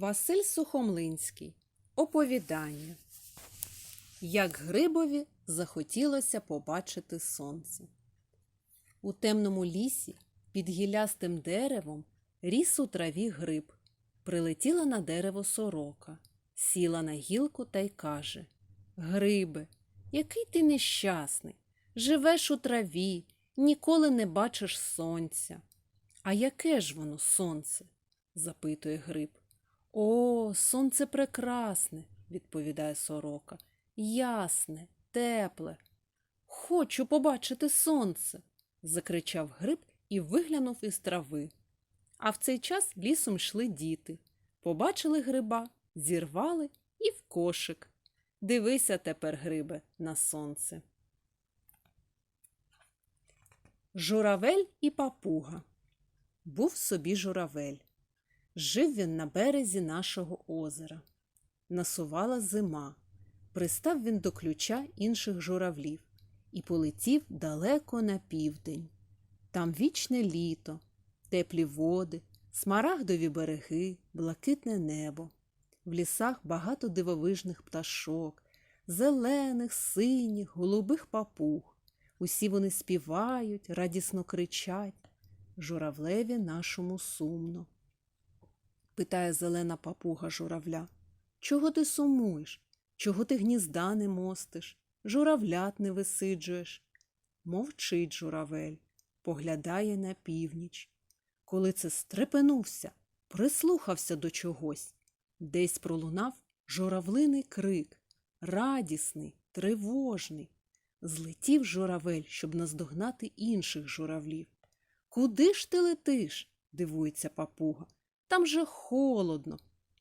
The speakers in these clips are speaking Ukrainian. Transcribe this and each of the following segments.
Василь Сухомлинський. Оповідання. Як Грибові захотілося побачити сонце. У темному лісі під гіллястим деревом ріс у траві гриб. Прилетіла на дерево сорока, сіла на гілку та й каже Грибе, який ти нещасний, живеш у траві, ніколи не бачиш сонця. А яке ж воно сонце? запитує гриб. О, сонце прекрасне, відповідає сорока. Ясне, тепле. Хочу побачити сонце. закричав гриб і виглянув із трави. А в цей час лісом йшли діти. Побачили гриба, зірвали і в кошик. Дивися тепер, грибе, на сонце. Журавель і папуга. Був собі журавель. Жив він на березі нашого озера. Насувала зима. Пристав він до ключа інших журавлів і полетів далеко на південь. Там вічне літо, теплі води, смарагдові береги, блакитне небо. В лісах багато дивовижних пташок, зелених, синіх, голубих папуг. Усі вони співають, радісно кричать. Журавлеві нашому сумно. Питає зелена папуга журавля. Чого ти сумуєш? Чого ти гнізда не мостиш? Журавлят не висиджуєш? Мовчить журавель, поглядає на північ. Коли це стрепенувся, прислухався до чогось. Десь пролунав журавлиний крик, радісний, тривожний. Злетів журавель, щоб наздогнати інших журавлів. Куди ж ти летиш? дивується папуга. Там же холодно.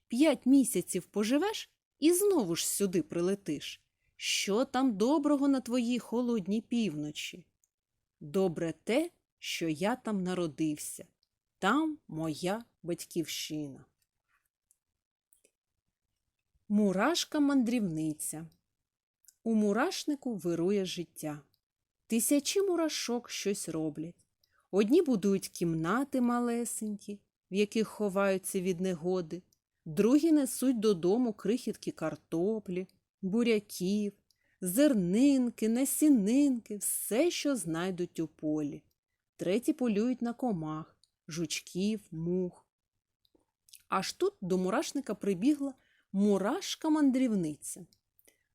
П'ять місяців поживеш і знову ж сюди прилетиш. Що там доброго на твоїй холодній півночі? Добре те, що я там народився. Там моя батьківщина. Мурашка-мандрівниця. У мурашнику вирує життя. Тисячі мурашок щось роблять. Одні будують кімнати малесенькі, в яких ховаються від негоди, другі несуть додому крихітки картоплі, буряків, зернинки, насінинки, все, що знайдуть у полі. Треті полюють на комах, жучків, мух. Аж тут до мурашника прибігла мурашка-мандрівниця.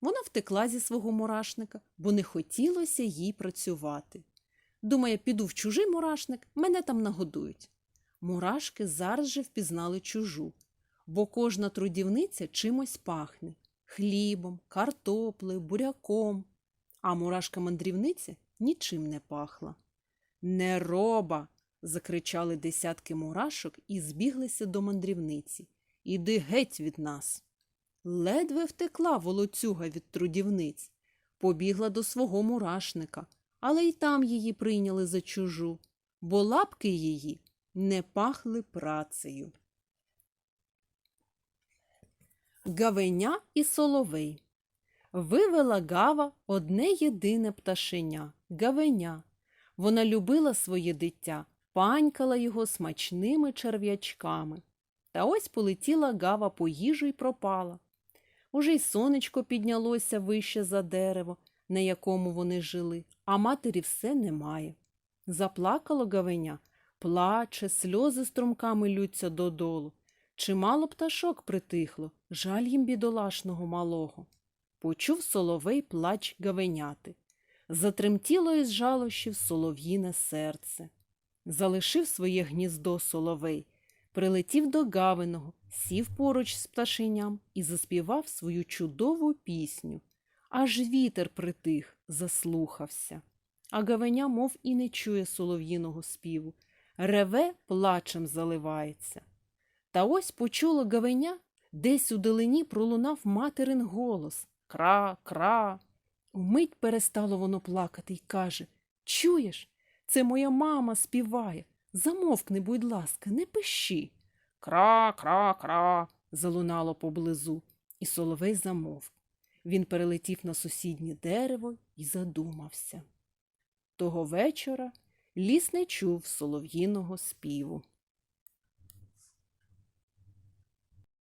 Вона втекла зі свого мурашника, бо не хотілося їй працювати. Думає, піду в чужий мурашник, мене там нагодують. Мурашки зараз же впізнали чужу, бо кожна трудівниця чимось пахне хлібом, картоплею, буряком. А мурашка-мандрівниця нічим не пахла. Не роба. закричали десятки мурашок і збіглися до мандрівниці. Іди геть від нас. Ледве втекла волоцюга від трудівниць, побігла до свого мурашника, але й там її прийняли за чужу, бо лапки її не пахли працею. Гавеня і соловей. Вивела гава одне єдине пташеня гавеня. Вона любила своє дитя, панькала його смачними черв'ячками. Та ось полетіла гава по їжу й пропала. Уже й сонечко піднялося вище за дерево, на якому вони жили, а матері все немає. Заплакало гавеня, плаче, сльози струмками лються додолу. Чимало пташок притихло, жаль їм бідолашного малого. Почув соловей плач гавеняти. Затремтіло із жалощів солов'їне серце. Залишив своє гніздо соловей, прилетів до гавиного, сів поруч з пташеням і заспівав свою чудову пісню. Аж вітер притих, заслухався. А гавеня, мов і не чує солов'їного співу, реве плачем заливається. Та ось почуло гавеня, десь у далині пролунав материн голос Кра, кра. Умить перестало воно плакати й каже Чуєш, це моя мама співає. Замовкни, будь ласка, не пиши. Кра, кра, кра. залунало поблизу, і соловей замовк. Він перелетів на сусіднє дерево і задумався. Того вечора ліс не чув солов'їного співу.